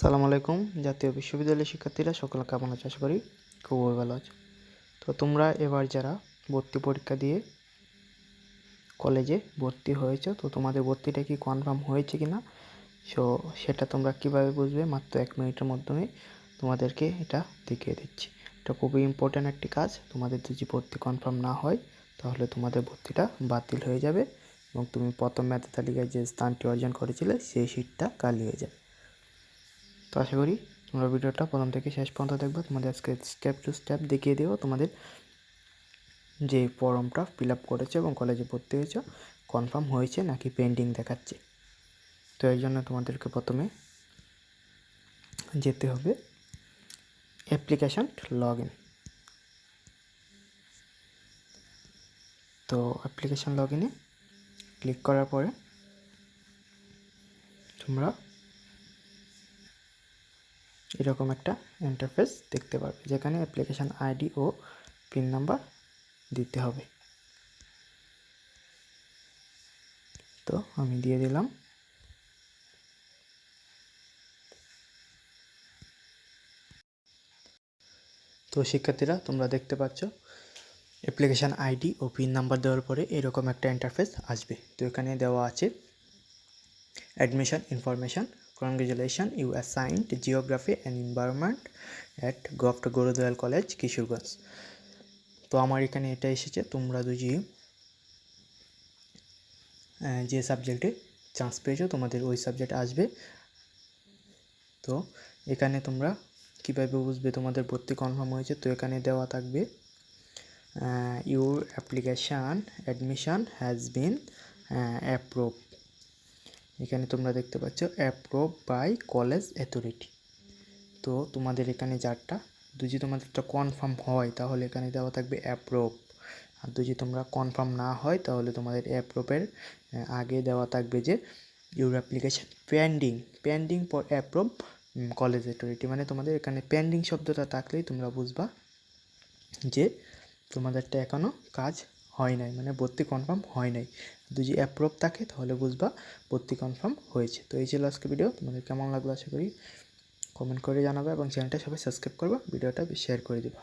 আসসালামু আলাইকুম। জাতীয় বিশ্ববিদ্যালয়ের শিক্ষার্থীরা, সকলে কেমন আছে? আশা করি খুবই ভালো আছে। তো তোমরা এবার যারা ভর্তি পরীক্ষা দিয়ে কলেজে ভর্তি হয়েছো, তো তোমাদের ভর্তিটা কি কনফার্ম হয়েছে কি না সো সেটা তোমরা কীভাবে বুঝবে? মাত্র এক মিনিটের মাধ্যমে তোমাদেরকে এটা দেখিয়ে দিচ্ছি। এটা খুবই ইম্পর্ট্যান্ট একটি কাজ। তোমাদের যদি ভর্তি কনফার্ম না হয়, তাহলে তোমাদের ভর্তিটা বাতিল হয়ে যাবে এবং তুমি প্রথম মেধা তালিকায় যে স্থানটি অর্জন করেছিলে, সেই সিটটা খালি হয়ে যাবে। তো আশা করি তোমরা ভিডিওটা প্রথম থেকে শেষ পর্যন্ত দেখবে। তোমাদের আজকে স্টেপ টু স্টেপ দেখিয়ে দেবো তোমাদের যে ফর্মটা ফিল আপ করেছ এবং কলেজে ভর্তি হয়েছো কনফার্ম হয়েছে নাকি পেন্ডিং দেখাচ্ছে। তো এই জন্য তোমাদেরকে প্রথমে যেতে হবে অ্যাপ্লিকেশন লগ ইন তো অ্যাপ্লিকেশন লগ ইনে ক্লিক করার পরে তোমরা এরকম একটা ইন্টারফেস দেখতে পারবে, যেখানে অ্যাপ্লিকেশান আইডি ও পিন নাম্বার দিতে হবে। তো আমি দিয়ে দিলাম। তো শিক্ষার্থীরা, তোমরা দেখতে পাচ্ছ অ্যাপ্লিকেশান আইডি ও পিন নাম্বার দেওয়ার পরে এরকম একটা ইন্টারফেস আসবে। তো এখানে দেওয়া আছে admission information congratulation you assigned geography and environment at govt Gurudayal college Kishoreganj তো আমার এখানে এটা এসেছে, তোমরা যদি যে সাবজেক্টে চান্স পেয়েছ, তোমাদের ওই সাবজেক্ট আসবে। তো এখানে তোমরা কীভাবে বুঝবে তোমাদের ভর্তি কনফার্ম হয়েছে, তো এখানে দেওয়া থাকবে your application admission has been approve এখানে তোমরা দেখতে পাচ্ছ অ্যাপ্রুভ বাই কলেজ অ্যাথরিটি তো তোমাদের এখানে যারটা যদি তোমাদেরটা কনফার্ম হয়, তাহলে এখানে দেওয়া থাকবে অ্যাপ্রুভ আর যদি তোমরা কনফার্ম না হয়, তাহলে তোমাদের অ্যাপ্রুভের আগে দেওয়া থাকবে যে your application pending pending for approve college authority মানে তোমাদের এখানে পেন্ডিং শব্দটা থাকলেই তোমরা বুঝবা যে তোমাদেরটা এখনও কাজ হয় নাই মানে ভর্তি কনফার্ম হয় নাই। যদি অ্যাপ্রুভ থাকে, তাহলে বুঝবা ভর্তি কনফার্ম হয়েছে। তো এই ছিল আজকে ভিডিও তোমাদের কেমন লাগল আশা করি কমেন্ট করে জানাবে এবং চ্যানেলটা সবাই সাবস্ক্রাইব করবা ভিডিওটা শেয়ার করে দিবা।